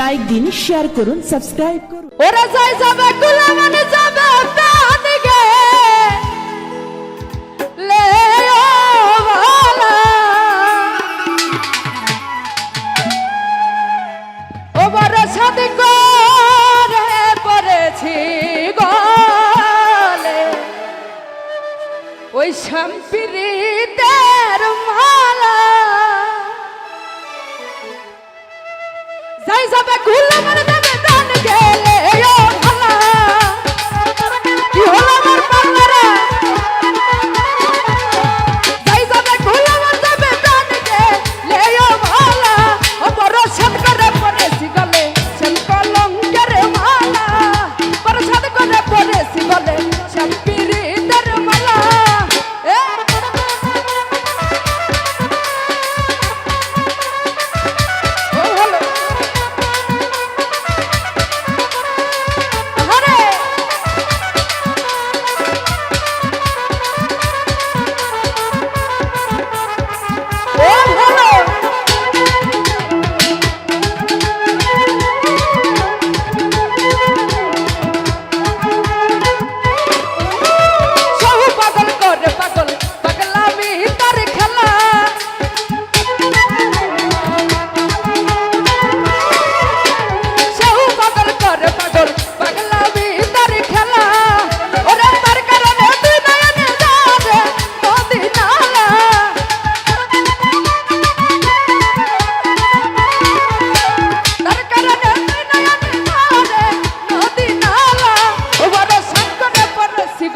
Like দিন share করুন subscribe করুন। ওরা যাই যাবে যাবে সাথে ওই সম্পিরিতের মালা যাবে ঘুরলে মানে দেবে দান গেলে কি হলো আমার পাল্লারা যাই যাবে ঘুরলে মানে দেবে দান গেলে ভালা ও বড় সাত করে পড়েছি গলে শ্যাম কলঙ্কের মালা। বড় সাত করে পড়েছি গলে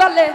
গলে